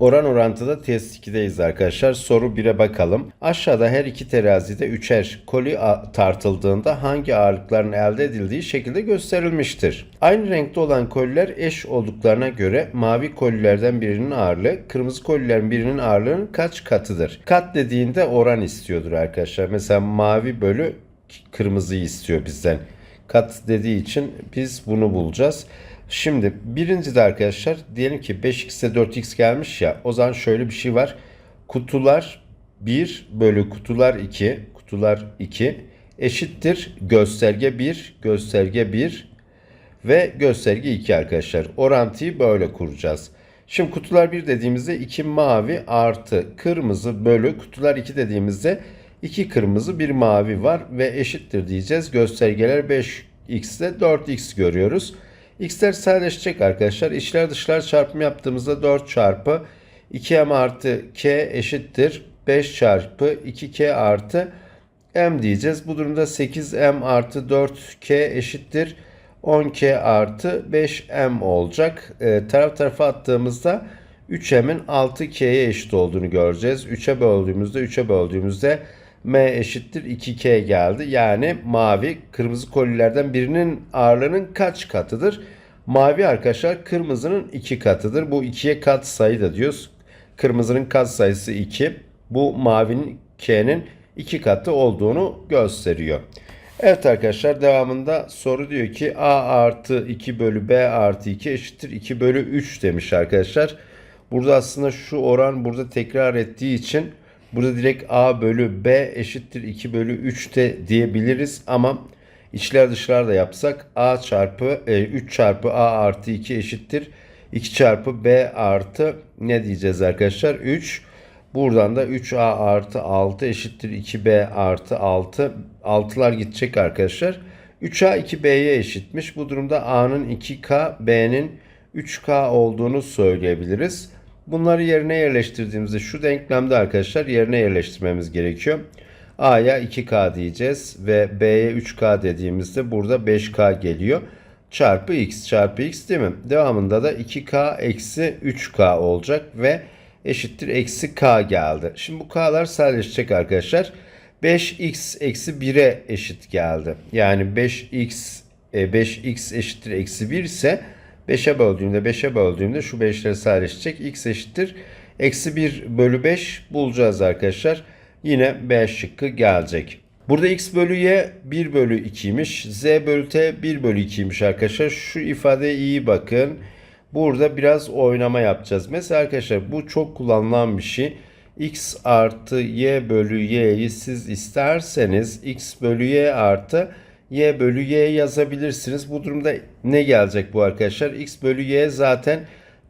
Oran orantıda test 2'deyiz arkadaşlar. Soru 1'e bakalım. Aşağıda her iki terazide üçer koli tartıldığında hangi ağırlıkların elde edildiği şekilde gösterilmiştir. Aynı renkte olan koliler eş olduklarına göre mavi kolilerden birinin ağırlığı kırmızı kolilerin birinin ağırlığının kaç katıdır? Kat dediğinde oran istiyordur arkadaşlar. Mesela mavi bölü kırmızıyı istiyor bizden. Kat dediği için biz bunu bulacağız. Şimdi birinci de arkadaşlar diyelim ki 5x'e 4x gelmiş ya o zaman şöyle bir şey var. Kutular 1 bölü kutular 2 kutular 2 eşittir gösterge 1 gösterge 1 ve gösterge 2 arkadaşlar. Orantıyı böyle kuracağız. Şimdi kutular 1 dediğimizde 2 mavi artı kırmızı bölü kutular 2 dediğimizde 2 kırmızı 1 mavi var ve eşittir diyeceğiz. Göstergeler 5x ile 4x görüyoruz. X'ler sadeleşecek arkadaşlar. İçler dışlar çarpımı yaptığımızda 4 çarpı 2m artı k eşittir 5 çarpı 2k artı m diyeceğiz. Bu durumda 8m artı 4k eşittir 10k artı 5m olacak. Ee, taraf tarafa attığımızda 3m'in 6k'ye eşit olduğunu göreceğiz. 3'e böldüğümüzde 3'e böldüğümüzde m eşittir 2k geldi. Yani mavi kırmızı kolilerden birinin ağırlığının kaç katıdır? Mavi arkadaşlar kırmızının 2 katıdır. Bu 2'ye kat sayı da diyoruz. Kırmızının kat sayısı 2. Bu mavinin k'nin 2 katı olduğunu gösteriyor. Evet arkadaşlar devamında soru diyor ki a artı 2 bölü b artı 2 eşittir 2 bölü 3 demiş arkadaşlar. Burada aslında şu oran burada tekrar ettiği için burada direkt a bölü b eşittir 2 bölü 3 de diyebiliriz ama içler dışlar da yapsak a çarpı e, 3 çarpı a artı 2 eşittir 2 çarpı b artı ne diyeceğiz arkadaşlar 3 Buradan da 3a artı 6 eşittir 2b artı 6. 6'lar gidecek arkadaşlar. 3a 2b'ye eşitmiş. Bu durumda a'nın 2k, b'nin 3k olduğunu söyleyebiliriz. Bunları yerine yerleştirdiğimizde şu denklemde arkadaşlar yerine yerleştirmemiz gerekiyor. A'ya 2K diyeceğiz ve B'ye 3K dediğimizde burada 5K geliyor. Çarpı X çarpı X değil mi? Devamında da 2K eksi 3K olacak ve eşittir eksi K geldi. Şimdi bu K'lar sadeleşecek arkadaşlar. 5X eksi 1'e eşit geldi. Yani 5X e, 5X eşittir eksi 1 ise 5'e böldüğümde 5'e böldüğümde şu 5'ler sadeleşecek. X eşittir eksi 1 bölü 5 bulacağız arkadaşlar. Yine B şıkkı gelecek. Burada x bölü y 1 bölü 2'ymiş. Z bölü t 1 bölü 2'ymiş arkadaşlar. Şu ifadeye iyi bakın. Burada biraz oynama yapacağız. Mesela arkadaşlar bu çok kullanılan bir şey. x artı y bölü y'yi siz isterseniz x bölü y artı y bölü y yazabilirsiniz. Bu durumda ne gelecek bu arkadaşlar? x bölü y zaten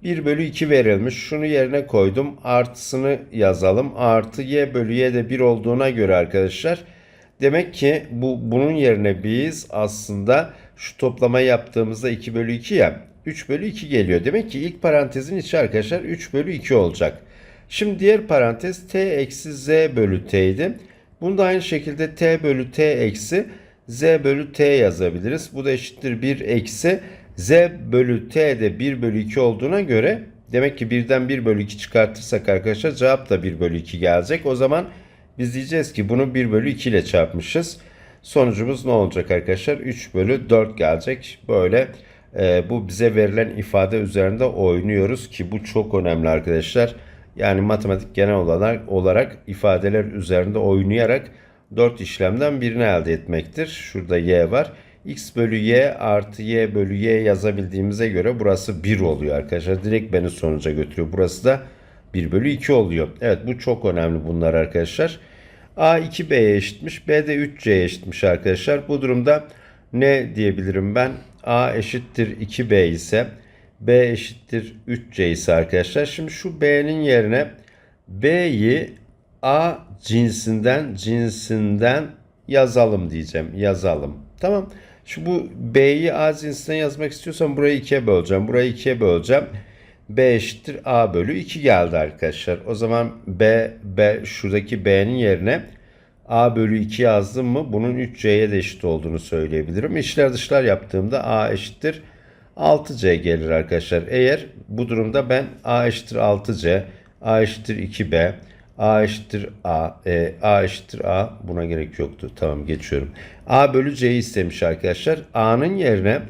1 bölü 2 verilmiş. Şunu yerine koydum. Artısını yazalım. Artı y bölü y de 1 olduğuna göre arkadaşlar. Demek ki bu bunun yerine biz aslında şu toplamayı yaptığımızda 2 bölü 2 ya 3 bölü 2 geliyor. Demek ki ilk parantezin içi arkadaşlar 3 bölü 2 olacak. Şimdi diğer parantez t eksi z bölü t idi. Bunu da aynı şekilde t bölü t eksi z bölü t yazabiliriz. Bu da eşittir 1 eksi z bölü t de 1 bölü 2 olduğuna göre demek ki 1'den 1 bölü 2 çıkartırsak arkadaşlar cevap da 1 bölü 2 gelecek. O zaman biz diyeceğiz ki bunu 1 bölü 2 ile çarpmışız. Sonucumuz ne olacak arkadaşlar? 3 bölü 4 gelecek. Böyle e, bu bize verilen ifade üzerinde oynuyoruz ki bu çok önemli arkadaşlar. Yani matematik genel olarak, olarak ifadeler üzerinde oynayarak 4 işlemden birini elde etmektir. Şurada y var. X bölü y artı y bölü y yazabildiğimize göre burası 1 oluyor arkadaşlar. Direkt beni sonuca götürüyor. Burası da 1 bölü 2 oluyor. Evet bu çok önemli bunlar arkadaşlar. A 2B'ye eşitmiş. B de 3C'ye eşitmiş arkadaşlar. Bu durumda ne diyebilirim ben? A eşittir 2B ise B eşittir 3C ise arkadaşlar. Şimdi şu B'nin yerine B'yi A cinsinden cinsinden yazalım diyeceğim. Yazalım. Tamam. Şu bu B'yi A cinsinden yazmak istiyorsam burayı 2'ye böleceğim. Burayı 2'ye böleceğim. B eşittir A bölü 2 geldi arkadaşlar. O zaman B, B şuradaki B'nin yerine A bölü 2 yazdım mı bunun 3C'ye de eşit olduğunu söyleyebilirim. İçler dışlar yaptığımda A eşittir 6C gelir arkadaşlar. Eğer bu durumda ben A eşittir 6C A eşittir 2B. A eşittir A. E, A eşittir A. Buna gerek yoktu. Tamam geçiyorum. A bölü C'yi istemiş arkadaşlar. A'nın yerine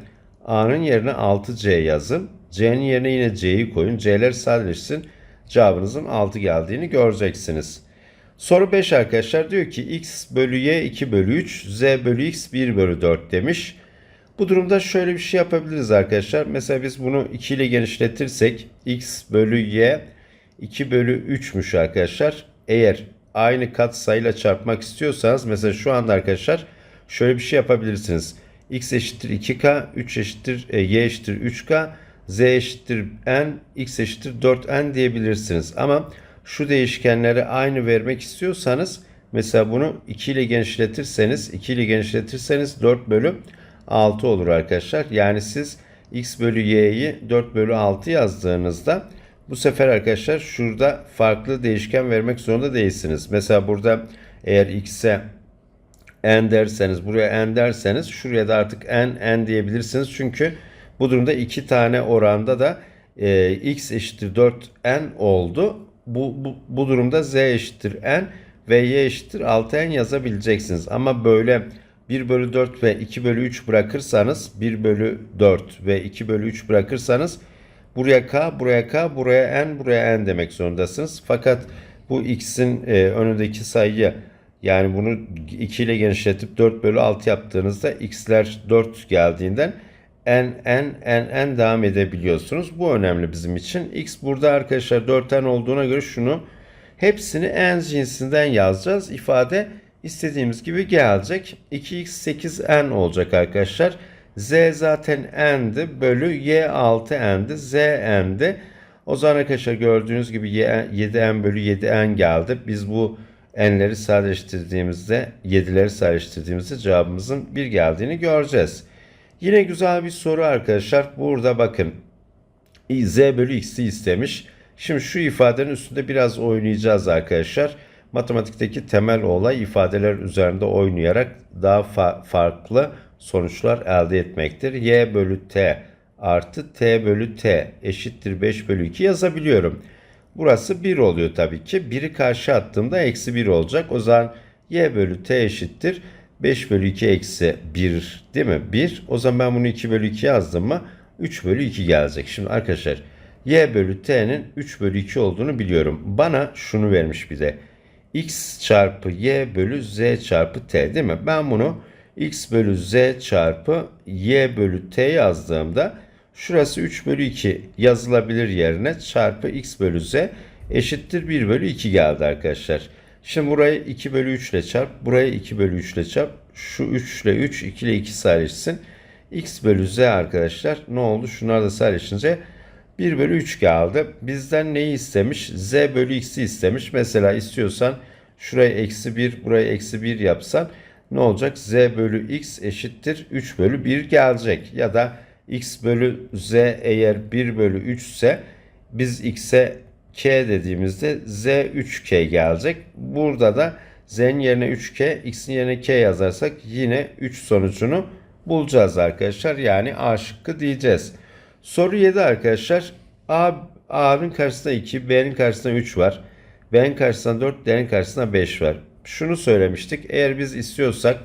A'nın yerine 6C yazın. C'nin yerine yine C'yi koyun. C'ler sadeleşsin. Cevabınızın 6 geldiğini göreceksiniz. Soru 5 arkadaşlar diyor ki x bölü y 2 bölü 3 z bölü x 1 bölü 4 demiş. Bu durumda şöyle bir şey yapabiliriz arkadaşlar. Mesela biz bunu 2 ile genişletirsek x bölü y 2 bölü 3'müş arkadaşlar. Eğer aynı katsayıyla çarpmak istiyorsanız mesela şu anda arkadaşlar şöyle bir şey yapabilirsiniz. x eşittir 2k, 3 eşittir e, y eşittir 3k, z eşittir n, x eşittir 4n diyebilirsiniz. Ama şu değişkenleri aynı vermek istiyorsanız mesela bunu 2 ile genişletirseniz 2 ile genişletirseniz 4 bölü 6 olur arkadaşlar. Yani siz x bölü y'yi 4 bölü 6 yazdığınızda bu sefer arkadaşlar şurada farklı değişken vermek zorunda değilsiniz. Mesela burada eğer x'e n derseniz buraya n derseniz şuraya da artık n n diyebilirsiniz. Çünkü bu durumda iki tane oranda da e, x eşittir 4n oldu. Bu, bu, bu durumda z eşittir n ve y eşittir 6n yazabileceksiniz. Ama böyle 1 bölü 4 ve 2 bölü 3 bırakırsanız 1 bölü 4 ve 2 bölü 3 bırakırsanız buraya k, buraya k, buraya n, buraya n demek zorundasınız. Fakat bu x'in e, önündeki sayıyı yani bunu 2 ile genişletip 4 bölü 6 yaptığınızda x'ler 4 geldiğinden n, n, n, n devam edebiliyorsunuz. Bu önemli bizim için. x burada arkadaşlar 4n olduğuna göre şunu hepsini n cinsinden yazacağız. İfade istediğimiz gibi gelecek. 2x 8n olacak arkadaşlar. Z zaten n'di. Bölü y 6n'di. z n'di. O zaman arkadaşlar gördüğünüz gibi 7n bölü 7n geldi. Biz bu n'leri sadeleştirdiğimizde 7'leri sadeleştirdiğimizde cevabımızın 1 geldiğini göreceğiz. Yine güzel bir soru arkadaşlar. Burada bakın z bölü x'i istemiş. Şimdi şu ifadenin üstünde biraz oynayacağız arkadaşlar. Matematikteki temel olay ifadeler üzerinde oynayarak daha fa- farklı sonuçlar elde etmektir. y bölü t artı t bölü t eşittir 5 bölü 2 yazabiliyorum. Burası 1 oluyor tabii ki. 1'i karşı attığımda eksi 1 olacak. O zaman y bölü t eşittir 5 bölü 2 eksi 1 değil mi? 1. O zaman ben bunu 2 bölü 2 yazdım mı 3 bölü 2 gelecek. Şimdi arkadaşlar y bölü t'nin 3 bölü 2 olduğunu biliyorum. Bana şunu vermiş bir de. x çarpı y bölü z çarpı t değil mi? Ben bunu x bölü z çarpı y bölü t yazdığımda şurası 3 bölü 2 yazılabilir yerine çarpı x bölü z eşittir 1 bölü 2 geldi arkadaşlar. Şimdi burayı 2 bölü 3 ile çarp. Burayı 2 bölü 3 ile çarp. Şu 3 ile 3, 2 ile 2 sadeleşsin. x bölü z arkadaşlar ne oldu? Şunlar da sadeleşince 1 bölü 3 geldi. Bizden neyi istemiş? z bölü x'i istemiş. Mesela istiyorsan şurayı eksi 1, burayı eksi 1 yapsan ne olacak? z bölü x eşittir 3 bölü 1 gelecek. Ya da x bölü z eğer 1 bölü 3 ise biz x'e k dediğimizde z 3k gelecek. Burada da z'nin yerine 3k, x'in yerine k yazarsak yine 3 sonucunu bulacağız arkadaşlar. Yani A şıkkı diyeceğiz. Soru 7 arkadaşlar. A'nın karşısında 2, B'nin karşısında 3 var. B'nin karşısında 4, D'nin karşısında 5 var. Şunu söylemiştik. Eğer biz istiyorsak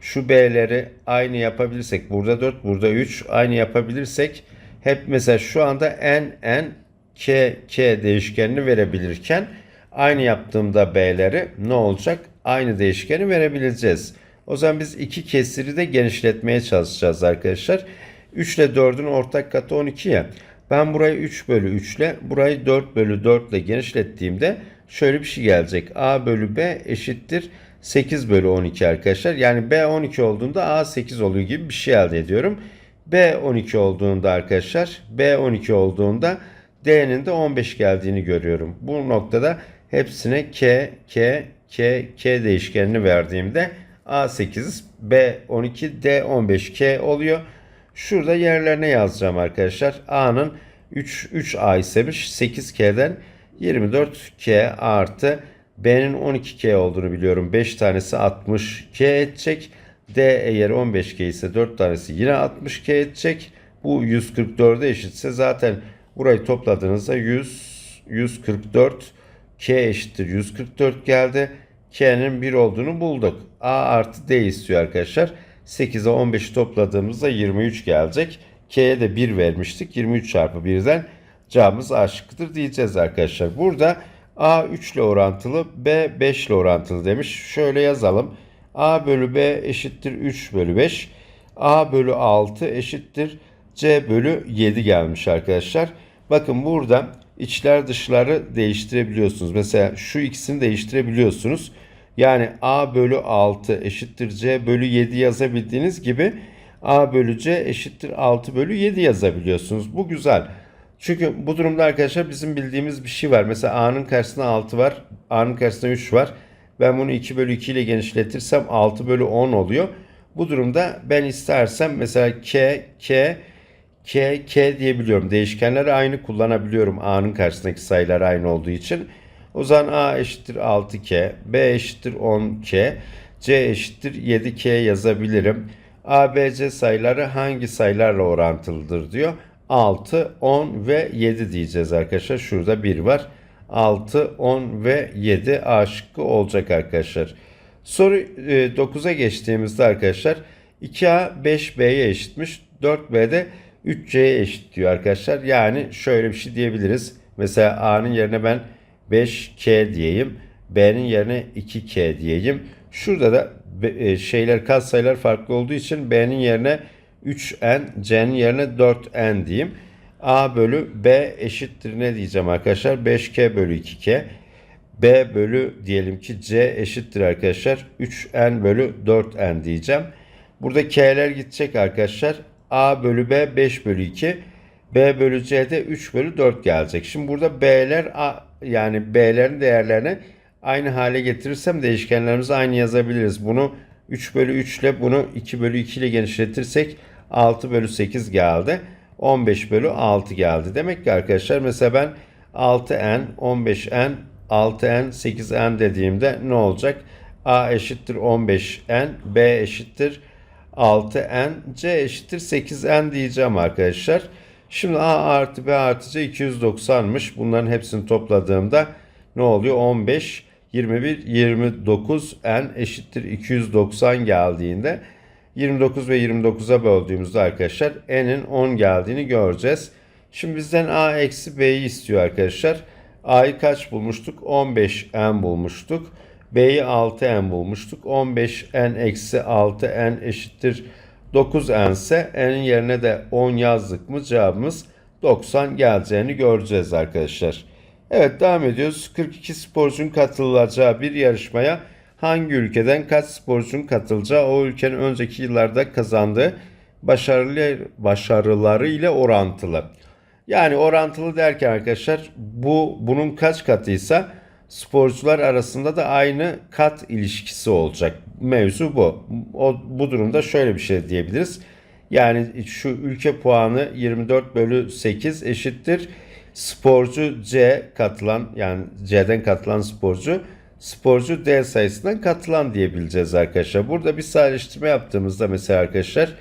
şu B'leri aynı yapabilirsek, burada 4, burada 3 aynı yapabilirsek hep mesela şu anda n, n, k, k değişkenini verebilirken aynı yaptığımda B'leri ne olacak? Aynı değişkeni verebileceğiz. O zaman biz iki kesiri de genişletmeye çalışacağız arkadaşlar. 3 ile 4'ün ortak katı 12 ya. Ben burayı 3 bölü 3 ile burayı 4 bölü 4 ile genişlettiğimde şöyle bir şey gelecek. A bölü B eşittir 8 bölü 12 arkadaşlar. Yani B 12 olduğunda A 8 oluyor gibi bir şey elde ediyorum. B 12 olduğunda arkadaşlar B 12 olduğunda D'nin de 15 geldiğini görüyorum. Bu noktada hepsine K, K, K, K değişkenini verdiğimde A8, B12, D15K oluyor. Şurada yerlerine yazacağım arkadaşlar. A'nın 3, 3A istemiş. 8K'den 24K artı B'nin 12K olduğunu biliyorum. 5 tanesi 60K edecek. D eğer 15K ise 4 tanesi yine 60K edecek. Bu 144'e eşitse zaten burayı topladığınızda 100 144. K eşittir 144 geldi. K'nin 1 olduğunu bulduk. A artı D istiyor arkadaşlar. 8'e 15'i topladığımızda 23 gelecek. K'ye de 1 vermiştik. 23 çarpı 1'den cevabımız A diyeceğiz arkadaşlar. Burada A 3 ile orantılı, B 5 ile orantılı demiş. Şöyle yazalım. A bölü B eşittir 3 bölü 5. A bölü 6 eşittir C bölü 7 gelmiş arkadaşlar. Bakın burada içler dışları değiştirebiliyorsunuz. Mesela şu ikisini değiştirebiliyorsunuz. Yani A bölü 6 eşittir C bölü 7 yazabildiğiniz gibi A bölü C eşittir 6 bölü 7 yazabiliyorsunuz. Bu güzel. Çünkü bu durumda arkadaşlar bizim bildiğimiz bir şey var. Mesela A'nın karşısında 6 var. A'nın karşısında 3 var. Ben bunu 2 bölü 2 ile genişletirsem 6 bölü 10 oluyor. Bu durumda ben istersem mesela K, K, K, K diyebiliyorum. Değişkenleri aynı kullanabiliyorum A'nın karşısındaki sayılar aynı olduğu için. O zaman A eşittir 6K, B eşittir 10K, C eşittir 7K yazabilirim. A, B, C sayıları hangi sayılarla orantılıdır diyor. 6, 10 ve 7 diyeceğiz arkadaşlar. Şurada 1 var. 6, 10 ve 7 A şıkkı olacak arkadaşlar. Soru 9'a geçtiğimizde arkadaşlar 2A 5B'ye eşitmiş. 4B de 3C'ye eşit diyor arkadaşlar. Yani şöyle bir şey diyebiliriz. Mesela A'nın yerine ben 5K diyeyim. B'nin yerine 2K diyeyim. Şurada da e, şeyler katsayılar farklı olduğu için B'nin yerine 3N, C'nin yerine 4N diyeyim. A bölü B eşittir ne diyeceğim arkadaşlar? 5K bölü 2K. B bölü diyelim ki C eşittir arkadaşlar. 3N bölü 4N diyeceğim. Burada K'ler gidecek arkadaşlar. A bölü B 5 bölü 2. B bölü C'de 3 bölü 4 gelecek. Şimdi burada B'ler yani B'lerin değerlerini aynı hale getirirsem değişkenlerimizi aynı yazabiliriz. Bunu 3 bölü 3 ile bunu 2 bölü 2 ile genişletirsek 6 bölü 8 geldi. 15 bölü 6 geldi. Demek ki arkadaşlar mesela ben 6n, 15n, 6n, 8n dediğimde ne olacak? A eşittir 15n, B eşittir 6n, C eşittir 8n diyeceğim arkadaşlar. Şimdi A artı B artı C 290'mış. Bunların hepsini topladığımda ne oluyor? 15, 21, 29 n eşittir 290 geldiğinde 29 ve 29'a böldüğümüzde arkadaşlar n'in 10 geldiğini göreceğiz. Şimdi bizden a eksi b'yi istiyor arkadaşlar. a'yı kaç bulmuştuk? 15n bulmuştuk. b'yi 6n bulmuştuk. 15n eksi 6n eşittir 9n ise n'in yerine de 10 yazdık mı cevabımız 90 geleceğini göreceğiz arkadaşlar. Evet devam ediyoruz. 42 sporcunun katılacağı bir yarışmaya hangi ülkeden kaç sporcunun katılacağı o ülkenin önceki yıllarda kazandığı başarılı başarıları ile orantılı. Yani orantılı derken arkadaşlar bu bunun kaç katıysa sporcular arasında da aynı kat ilişkisi olacak. Mevzu bu. O, bu durumda şöyle bir şey diyebiliriz. Yani şu ülke puanı 24 bölü 8 eşittir. Sporcu C katılan yani C'den katılan sporcu sporcu D sayısından katılan diyebileceğiz arkadaşlar. Burada bir sadeleştirme yaptığımızda mesela arkadaşlar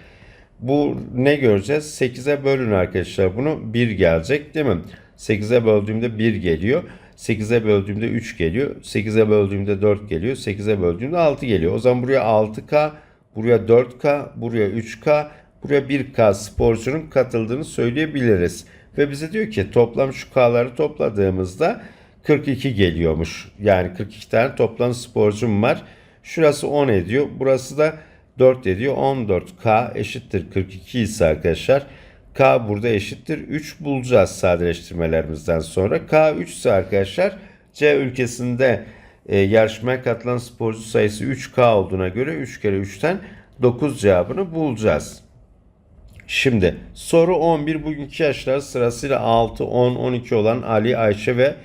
bu ne göreceğiz? 8'e bölün arkadaşlar. Bunu 1 gelecek değil mi? 8'e böldüğümde 1 geliyor. 8'e böldüğümde 3 geliyor. 8'e böldüğümde 4 geliyor. 8'e böldüğümde 6 geliyor. O zaman buraya 6K, buraya 4K, buraya 3K, buraya 1K sporcunun katıldığını söyleyebiliriz. Ve bize diyor ki toplam şu K'ları topladığımızda 42 geliyormuş. Yani 42 tane toplam sporcum var. Şurası 10 ediyor. Burası da 4 ediyor. 14K eşittir 42 ise arkadaşlar K burada eşittir 3 bulacağız sadeleştirmelerimizden sonra. K 3 ise arkadaşlar C ülkesinde e, yarışmaya katılan sporcu sayısı 3K olduğuna göre 3 kere 3'ten 9 cevabını bulacağız. Şimdi soru 11 bugünkü yaşlar sırasıyla 6, 10, 12 olan Ali, Ayşe ve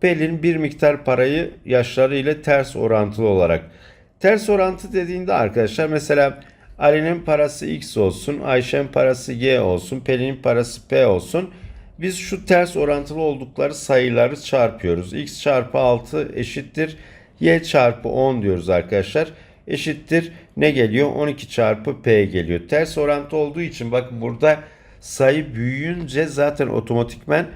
Pelin bir miktar parayı yaşları ile ters orantılı olarak. Ters orantı dediğinde arkadaşlar mesela Ali'nin parası X olsun, Ayşe'nin parası Y olsun, Pelin'in parası P olsun. Biz şu ters orantılı oldukları sayıları çarpıyoruz. X çarpı 6 eşittir Y çarpı 10 diyoruz arkadaşlar. Eşittir ne geliyor? 12 çarpı P geliyor. Ters orantı olduğu için bakın burada sayı büyüyünce zaten otomatikmen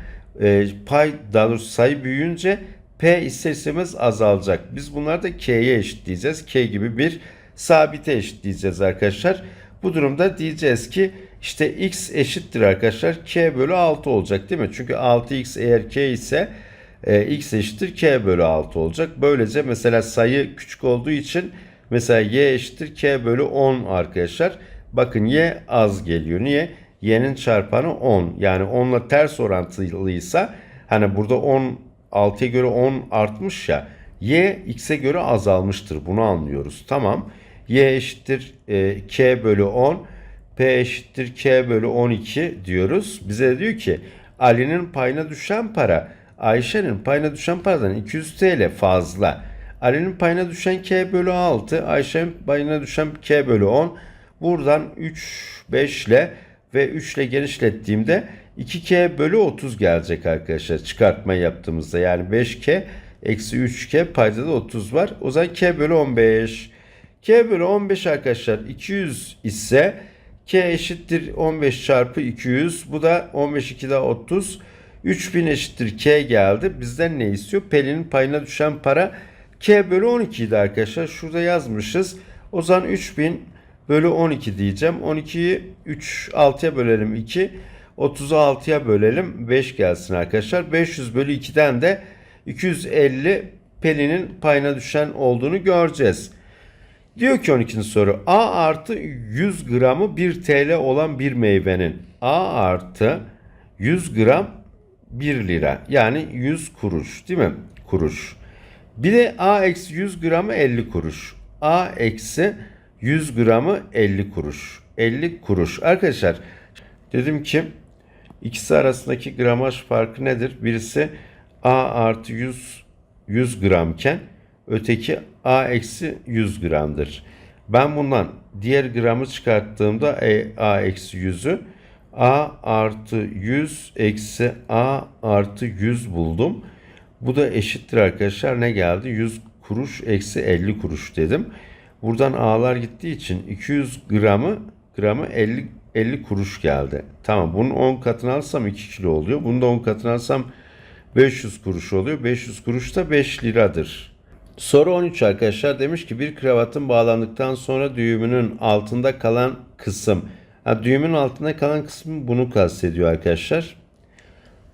e, pay daha doğrusu sayı büyüyünce P ister istemez azalacak. Biz bunları da K'ye eşitleyeceğiz. K gibi bir sabite eşitleyeceğiz arkadaşlar. Bu durumda diyeceğiz ki işte x eşittir arkadaşlar k bölü 6 olacak değil mi? Çünkü 6x eğer k ise e, x eşittir k bölü 6 olacak. Böylece mesela sayı küçük olduğu için mesela y eşittir k bölü 10 arkadaşlar. Bakın y az geliyor. Niye? y'nin çarpanı 10. Yani 10 ile ters orantılıysa hani burada 10 6'ya göre 10 artmış ya y x'e göre azalmıştır. Bunu anlıyoruz. Tamam. y eşittir e, k bölü 10 p eşittir k bölü 12 diyoruz. Bize diyor ki Ali'nin payına düşen para Ayşe'nin payına düşen paradan 200 TL fazla. Ali'nin payına düşen k bölü 6, Ayşe'nin payına düşen k bölü 10. Buradan 3, 5 ile ve 3 ile genişlettiğimde 2k bölü 30 gelecek arkadaşlar çıkartma yaptığımızda. Yani 5k eksi 3k payda da 30 var. O zaman k bölü 15. k bölü 15 arkadaşlar 200 ise k eşittir 15 çarpı 200. Bu da 15 2 daha 30. 3000 eşittir k geldi. Bizden ne istiyor? Pelin'in payına düşen para k bölü 12 idi arkadaşlar. Şurada yazmışız. O zaman 3000 bölü 12 diyeceğim. 12'yi 3 6'ya bölelim 2. 30'u 6'ya bölelim 5 gelsin arkadaşlar. 500 bölü 2'den de 250 Pelin'in payına düşen olduğunu göreceğiz. Diyor ki 12. soru A artı 100 gramı 1 TL olan bir meyvenin A artı 100 gram 1 lira yani 100 kuruş değil mi? Kuruş. Bir de A eksi 100 gramı 50 kuruş. A eksi 100 gramı 50 kuruş. 50 kuruş. Arkadaşlar dedim ki ikisi arasındaki gramaj farkı nedir? Birisi A artı 100 100 gramken öteki A eksi 100 gramdır. Ben bundan diğer gramı çıkarttığımda e, A eksi 100'ü A artı 100 eksi A artı 100 buldum. Bu da eşittir arkadaşlar. Ne geldi? 100 kuruş eksi 50 kuruş dedim. Buradan A'lar gittiği için 200 gramı gramı 50 50 kuruş geldi. Tamam bunun 10 katını alsam 2 kilo oluyor. Bunu da 10 katını alsam 500 kuruş oluyor. 500 kuruş da 5 liradır. Soru 13 arkadaşlar demiş ki bir kravatın bağlandıktan sonra düğümünün altında kalan kısım. Ha, düğümün altında kalan kısmı bunu kastediyor arkadaşlar.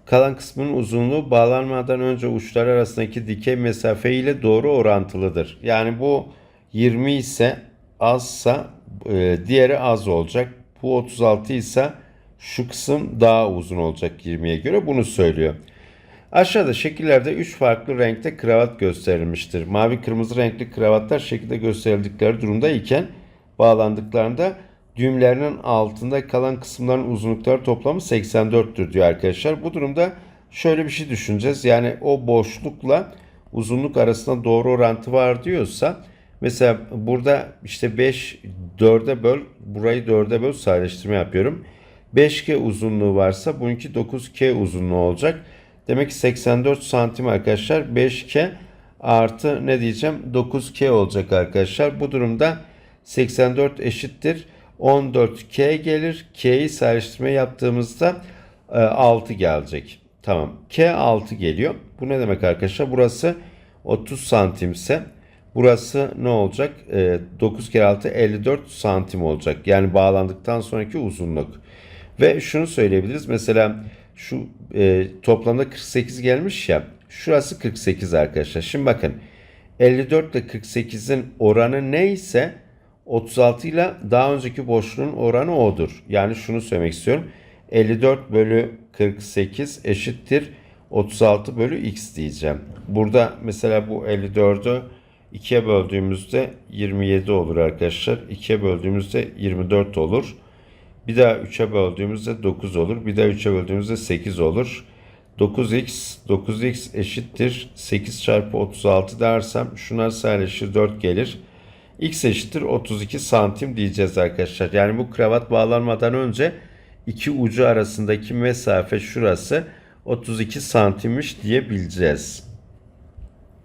Kalan kısmının uzunluğu bağlanmadan önce uçlar arasındaki dikey mesafe ile doğru orantılıdır. Yani bu 20 ise azsa e, diğeri az olacak. Bu 36 ise şu kısım daha uzun olacak 20'ye göre bunu söylüyor. Aşağıda şekillerde 3 farklı renkte kravat gösterilmiştir. Mavi kırmızı renkli kravatlar şekilde gösterildikleri durumda iken bağlandıklarında düğümlerinin altında kalan kısımların uzunlukları toplamı 84'tür diyor arkadaşlar. Bu durumda şöyle bir şey düşüneceğiz. Yani o boşlukla uzunluk arasında doğru orantı var diyorsa mesela burada işte 5 4'e böl burayı 4'e böl sadeleştirme yapıyorum. 5K uzunluğu varsa bununki 9K uzunluğu olacak. Demek ki 84 santim arkadaşlar 5K artı ne diyeceğim 9K olacak arkadaşlar. Bu durumda 84 eşittir 14K gelir. K'yi sadeleştirme yaptığımızda 6 e, gelecek. Tamam. K 6 geliyor. Bu ne demek arkadaşlar? Burası 30 santimse burası ne olacak? 9 e, kere 6 54 santim olacak. Yani bağlandıktan sonraki uzunluk. Ve şunu söyleyebiliriz. Mesela şu e, toplamda 48 gelmiş ya. Şurası 48 arkadaşlar. Şimdi bakın 54 ile 48'in oranı neyse 36 ile daha önceki boşluğun oranı odur. Yani şunu söylemek istiyorum. 54 bölü 48 eşittir 36 bölü x diyeceğim. Burada mesela bu 54'ü 2'ye böldüğümüzde 27 olur arkadaşlar. 2'ye böldüğümüzde 24 olur. Bir daha 3'e böldüğümüzde 9 olur. Bir daha 3'e böldüğümüzde 8 olur. 9x 9x eşittir 8 çarpı 36 dersem şunlar sadeleşir 4 gelir. X eşittir 32 santim diyeceğiz arkadaşlar. Yani bu kravat bağlanmadan önce iki ucu arasındaki mesafe şurası 32 santimmiş diyebileceğiz.